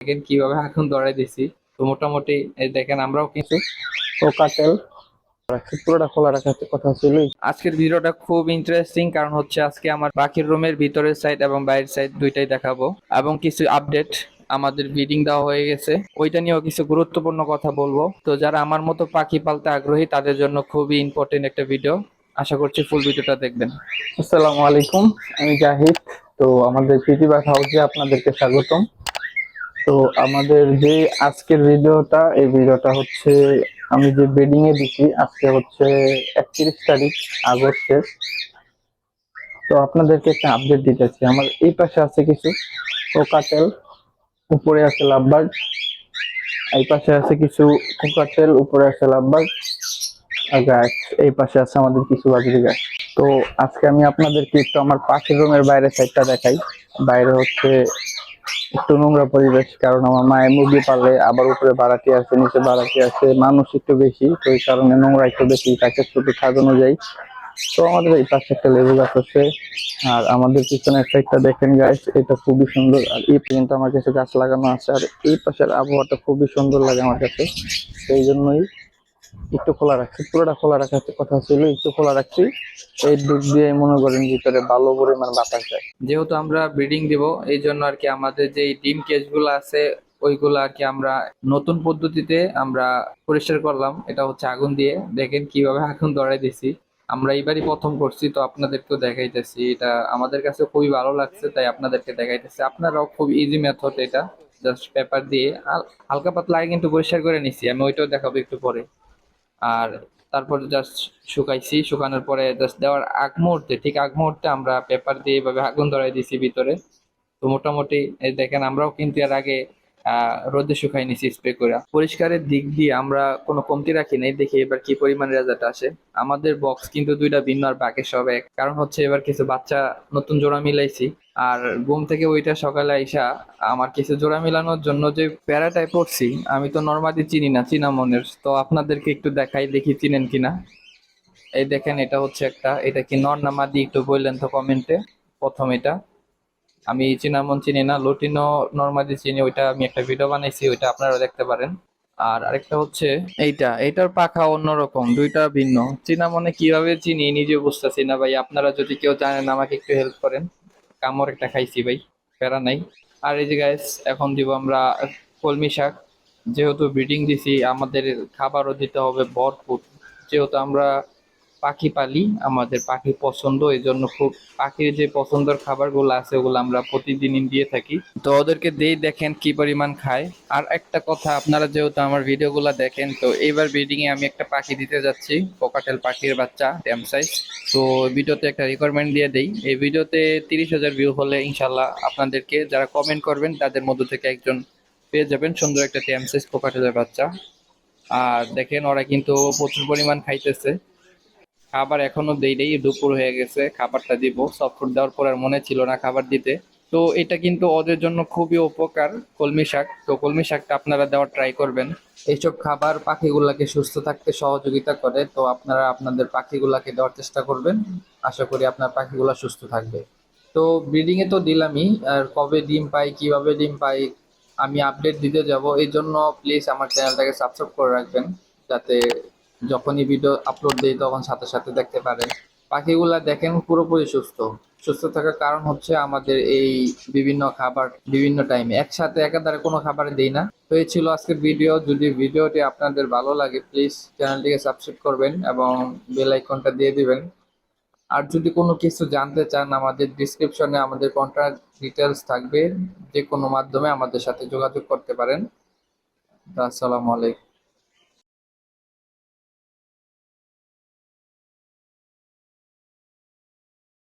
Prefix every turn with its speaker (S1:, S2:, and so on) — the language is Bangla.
S1: দেখেন কীভাবে এখন ধরাই দিছি। তো মোটামুটি এই দেখেন আমরাও কিন্তু
S2: ও কাটেল পুরোটা খোলা রাখার কথা ছিল।
S1: আজকের ভিডিওটা খুব ইন্টারেস্টিং কারণ হচ্ছে আজকে আমার বাকির রুমের ভিতরের সাইড এবং বাইরের সাইড দুইটাই দেখাবো। এবং কিছু আপডেট আমাদের ব্রিডিং দেওয়া হয়ে গেছে। ওইটা নিয়েও কিছু গুরুত্বপূর্ণ কথা বলব। তো যারা আমার মতো পাখি পালতে আগ্রহী তাদের জন্য খুবই ইম্পর্টেন্ট একটা ভিডিও আশা করছি ফুল ভিডিওটা দেখবেন।
S2: আসসালামু আলাইকুম আমি জাহিদ। তো আমাদের প্রীতিবাস হাউসে আপনাদেরকে স্বাগতম। তো আমাদের যে আজকের ভিডিওটা, এই ভিডিওটা হচ্ছে, আমি যে বেডিং এ দিছি, আজকে হচ্ছে একত্রিশ তারিখ, আগস্টের। তো আপনাদেরকে একটা আপডেট দিতেছি আমার এই পাশে আছে কিছু কোকাটেল, উপরে আছে লাভবার্ড। এই পাশে আছে কিছু কোকাটেল, উপরে আছে লাভবার্ড। গাছ এই পাশে আছে আমাদের কিছু বাজরি গাছ তো আজকে আমি আপনাদেরকে একটু আমার পাশের রুমের বাইরে সাইডটা দেখাই। বাইরে হচ্ছে একটু নোংরা পরিবেশ, কারণ আমার মায়ের মুরগি পালে আবার উপরে বাড়াটি আছে, নিচে বাড়াটি আছে, মানুষ একটু বেশি, তো এই কারণে নোংরা একটু বেশি, তাকে শুধু খাদ অনুযায়ী। তো আমাদের এই পাশে একটা লেবু গাছ আছে, আর আমাদের পিছনের সাইডটা দেখেন গাছ এটা খুবই সুন্দর, আর এই পর্যন্ত আমার কাছে গাছ লাগানো আছে, আর এই পাশের আবহাওয়াটা খুবই সুন্দর লাগে আমার কাছে, সেই জন্যই একটু খোলা রাখছি, পুরোটা খোলা রাখার কথা ছিল, একটু খোলা রাখছি। এই দিক দিয়ে মনে করেন ভিতরে ভালো পরিমাণ বাতাস যায়
S1: যেহেতু আমরা ব্রিডিং দিব, এই জন্য আর কি আমাদের যে ডিম কেজগুলো আছে, ওইগুলো আর কি আমরা নতুন পদ্ধতিতে আমরা পরিষ্কার করলাম। এটা হচ্ছে আগুন দিয়ে। দেখেন কীভাবে আগুন ধরাই দিছি। আমরা এইবারই প্রথম করছি, তো আপনাদেরকেও দেখাইতেছি। এটা আমাদের কাছে খুবই ভালো লাগছে, তাই আপনাদেরকে দেখাইতেছি। আপনারাও খুব ইজি মেথড এটা। জাস্ট পেপার দিয়ে হালকা পাতলা কিন্তু পরিষ্কার করে নিছি। আমি ওইটাও দেখাবো একটু পরে। আর তারপরে জাস্ট শুকাইছি। শুকানোর পরে জাস্ট দেওয়ার আগ মুহূর্তে, ঠিক আগ মুহূর্তে আমরা পেপার দিয়ে এভাবে আগুন ধরাই দিছি ভিতরে। তো মোটামুটি, এই দেখেন আমরাও কিন্তু এর আগে রোদে শুকাই নিছি স্প্রে করে। পরিষ্কারের দিক দিয়ে আমরা কোনো কমতি রাখি নাই, দেখি এবার কি পরিমাণ রেজাল্ট আসে। আমাদের বক্স কিন্তু দুইটা ভিন্ন আর বাকি সব এক। কারণ হচ্ছে এবার কিছু বাচ্চা নতুন জোড়া মিলাইছি। আর ঘুম থেকে ওইটা সকালে আইসা আমার কিছু জোড়া মিলানোর জন্য যে প্যারাটাই পড়ছি, আমি তো নর্মালি চিনি না, চিনামনের। তো আপনাদেরকে একটু দেখাই, দেখি চিনেন কিনা। এই দেখেন, এটা হচ্ছে একটা, এটা কি নর না মাদি, একটু বললেন তো কমেন্টে প্রথম এটা। আমি চিনামন চিনি না লুটিনো নর্মালি চিনি, ওইটা আমি একটা ভিডিও বানাইছি, ওইটা আপনারা দেখতে পারেন। আর আরেকটা হচ্ছে, এইটা, এইটার পাখা অন্যরকম, দুইটা ভিন্ন। চিনামনে কীভাবে চিনি নিজে বুঝতেছি না ভাই। আপনারা যদি কেউ জানেন, আমাকে একটু হেল্প করেন। কামড় একটা খাইছি ভাই, প্যারা নাই। আর এই যে গাইস এখন দিব আমরা কলমি শাক। যেহেতু ব্রিডিং দিছি, আমাদের খাবারও দিতে হবে ভরপুর। যেহেতু আমরা পাখি পালি, আমাদের পাখি পছন্দ এই জন্য খুব পাখির যে পছন্দের খাবারগুলো আছে, ওগুলো আমরা প্রতিদিনই দিয়ে থাকি। তো ওদেরকে দেই দেখেন কি পরিমাণ খায়। আর একটা কথা, আপনারা যেহেতু আমার ভিডিওগুলো দেখেন, তো এইবার ব্রিডিং এ আমি একটা পাখি দিতে যাচ্ছি কোকাটেল পাখির বাচ্চা ট্যাম সাইজ তো ভিডিওতে একটা রিকোয়ারমেন্ট দিয়ে দেই। এই ভিডিওতে তিরিশ হাজার ভিউ হলে ইনশাল্লাহ আপনাদেরকে যারা কমেন্ট করবেন, তাদের মধ্য থেকে একজন পেয়ে যাবেন সুন্দর একটা ট্যাম সাইজ কোকাটেলের বাচ্চা। আর দেখেন, ওরা কিন্তু প্রচুর পরিমাণ খাইতেছে। খাবার এখনও দেই দুপুর হয়ে গেছে, খাবারটা দিব। সফট দেওয়ার পর আর মনে ছিল না খাবার দিতে। তো এটা কিন্তু ওদের জন্য খুবই উপকার, কলমি শাক। তো কলমি শাকটা আপনারা দেওয়ার ট্রাই করবেন। এইসব খাবার পাখিগুলাকে সুস্থ থাকতে সহযোগিতা করে, তো আপনারা আপনাদের পাখিগুলাকে দেওয়ার চেষ্টা করবেন। আশা করি আপনার পাখিগুলা সুস্থ থাকবে। তো ব্রিডিং এ তো দিলামই, আর কবে ডিম পাই, কীভাবে ডিম পাই, আমি আপডেট দিতে যাব। এই জন্য প্লিজ আমার চ্যানেলটাকে সাবস্ক্রাইব করে রাখবেন, যাতে যখনই ভিডিও আপলোড দিই, তখন সাথে সাথে দেখতে পারেন পাখিগুলা দেখেন পুরোপুরি সুস্থ। সুস্থ থাকার কারণ হচ্ছে আমাদের এই বিভিন্ন খাবার বিভিন্ন টাইমে একসাথে একাধারে কোনো খাবার দেই না। তো এই ছিল আজকের ভিডিও যদি ভিডিওটি আপনাদের ভালো লাগে প্লিজ চ্যানেলটিকে সাবস্ক্রাইব করবেন এবং বেল আইকনটা দিয়ে দিবেন। আর যদি কোনো কিছু জানতে চান, আমাদের ডিসক্রিপশনে আমাদের কন্ট্যাক্ট ডিটেলস থাকবে। যে কোনো মাধ্যমে আমাদের সাথে যোগাযোগ করতে পারেন। আসসালামু আলাইকুম।